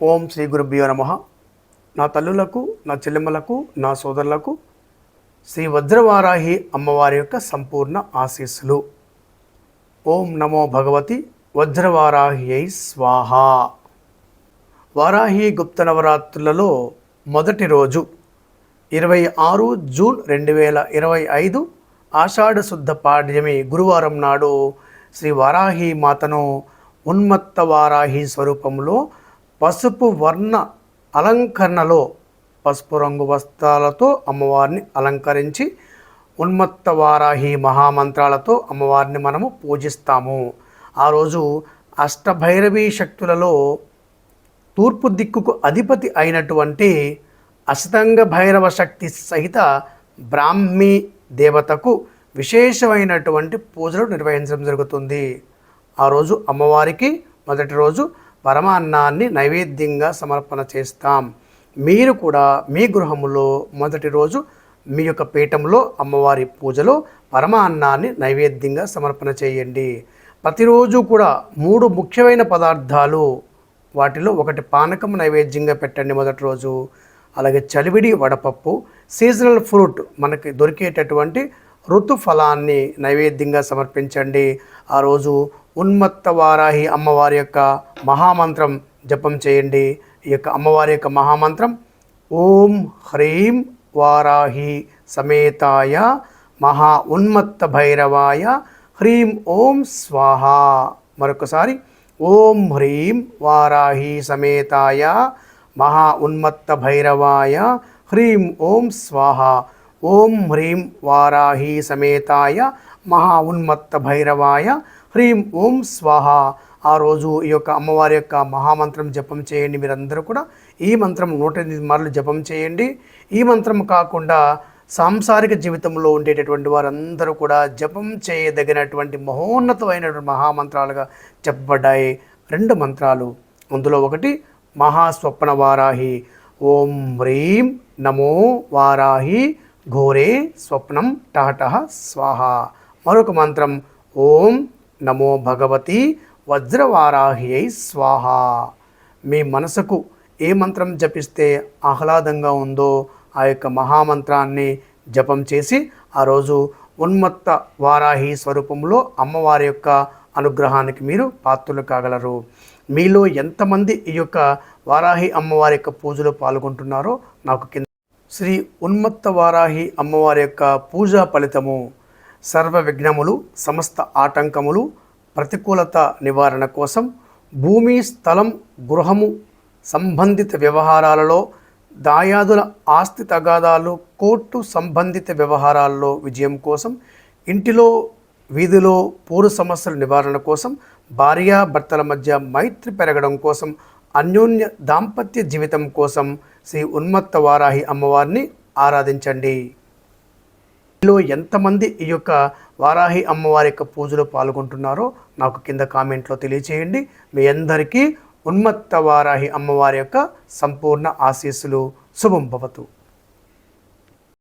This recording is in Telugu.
ఓం శ్రీ గురుభ్యో నమ. నా తల్లులకు నా చెల్లెమ్మలకు నా సోదరులకు శ్రీ వజ్రవారాహి అమ్మవారి యొక్క సంపూర్ణ ఆశీస్సులు. ఓం నమో భగవతి వజ్రవారాహి స్వాహ. వారాహి గుప్త నవరాత్రులలో మొదటి రోజు ఇరవై ఆరు జూన్ రెండు వేల ఇరవై ఐదు ఆషాఢ శుద్ధ పాడ్యమి గురువారం నాడు శ్రీ వారాహి మాతను ఉన్మత్త వారాహి స్వరూపంలో పసుపు వర్ణ అలంకరణలో పసుపు రంగు వస్త్రాలతో అమ్మవారిని అలంకరించి ఉన్మత్త వారాహి మహామంత్రాలతో అమ్మవారిని మనము పూజిస్తాము. ఆ రోజు అష్టభైరవీ శక్తులలో తూర్పు దిక్కుకు అధిపతి అయినటువంటి అష్టంగ భైరవ శక్తి సహిత బ్రాహ్మీ దేవతకు విశేషమైనటువంటి పూజలు నిర్వహించడం జరుగుతుంది. ఆ రోజు అమ్మవారికి మొదటి రోజు పరమాన్నాన్ని నైవేద్యంగా సమర్పణ చేస్తాం. మీరు కూడా మీ గృహములో మొదటి రోజు మీ యొక్క పీఠంలో అమ్మవారి పూజలో పరమాన్నాన్ని నైవేద్యంగా సమర్పణ చేయండి. ప్రతిరోజు కూడా మూడు ముఖ్యమైన పదార్థాలు వాటిలో ఒకటి పానకం నైవేద్యంగా పెట్టండి మొదటి రోజు. అలాగే చలివిడి వడపప్పు సీజనల్ ఫ్రూట్ మనకి దొరికేటటువంటి ఋతుఫలాన్ని నైవేద్యంగా సమర్పించండి. ఆ రోజు ఉన్మత్త వారాహి అమ్మవారి యొక్క మహామంత్రం జపం చేయండి. ఈ యొక్క అమ్మవారి యొక్క మహామంత్రం ఓం హ్రీం వారాహి సమేతాయ మహా ఉన్మత్త భైరవాయ హ్రీం ఓం స్వాహ. మరొకసారి ఓం హ్రీం వారాహి సమేతాయ మహా ఉన్మత్త భైరవాయ హ్రీం ఓం స్వాహ. ఓం హ్రీం వారాహి సమేతాయ మహా ఉన్మత్త భైరవాయ హ్రీం ఓం స్వాహ. ఆ రోజు ఈ యొక్క అమ్మవారి యొక్క మహామంత్రం జపం చేయండి మీరందరూ కూడా. ఈ మంత్రం నూట ఎనిమిది మార్లు జపం చేయండి. ఈ మంత్రం కాకుండా సాంసారిక జీవితంలో ఉండేటటువంటి వారందరూ కూడా జపం చేయదగినటువంటి మహోన్నతమైనటువంటి మహామంత్రాలుగా చెప్పబడ్డాయి. రెండు మంత్రాలు. అందులో ఒకటి మహాస్వప్న వారాహి ఓం హ్రీం నమో వారాహి. ఘోరే స్వప్నం టహటహ స్వాహ. మరొక మంత్రం ఓం నమో భగవతి వజ్రవారాహియై స్వాహ. మీ మనసుకు ఏ మంత్రం జపిస్తే ఆహ్లాదంగా ఉందో ఆ యొక్క మహామంత్రాన్ని జపం చేసి ఆ రోజు ఉన్మత్త వారాహి స్వరూపంలో అమ్మవారి యొక్క అనుగ్రహానికి మీరు పాత్రలు కాగలరు. మీలో ఎంతమంది ఈ యొక్క వారాహి అమ్మవారి యొక్క పూజలో పాల్గొంటున్నారో నాకు కింద శ్రీ ఉన్మత్త వారాహి అమ్మవారి యొక్క పూజా ఫలితము సర్వ విఘ్నములు సమస్త ఆటంకములు ప్రతికూలత నివారణ కోసం భూమి స్థలం గృహము సంబంధిత వ్యవహారాలలో దాయాదుల ఆస్తి తగాదాలు కోర్టు సంబంధిత వ్యవహారాల్లో విజయం కోసం ఇంటిలో వీధిలో పూర్వ సమస్యల నివారణ కోసం భార్యాభర్తల మధ్య మైత్రి పెరగడం కోసం అన్యోన్య దాంపత్య జీవితం కోసం శ్రీ ఉన్మత్త వారాహి అమ్మవారిని ఆరాధించండి. మీలో ఎంతమంది ఈ యొక్క వారాహి అమ్మవారి యొక్క పూజలో పాల్గొంటున్నారో నాకు కింద కామెంట్లో తెలియచేయండి. మీ అందరికీ ఉన్మత్త వారాహి అమ్మవారి యొక్క సంపూర్ణ ఆశీస్సులు. శుభం భవతు.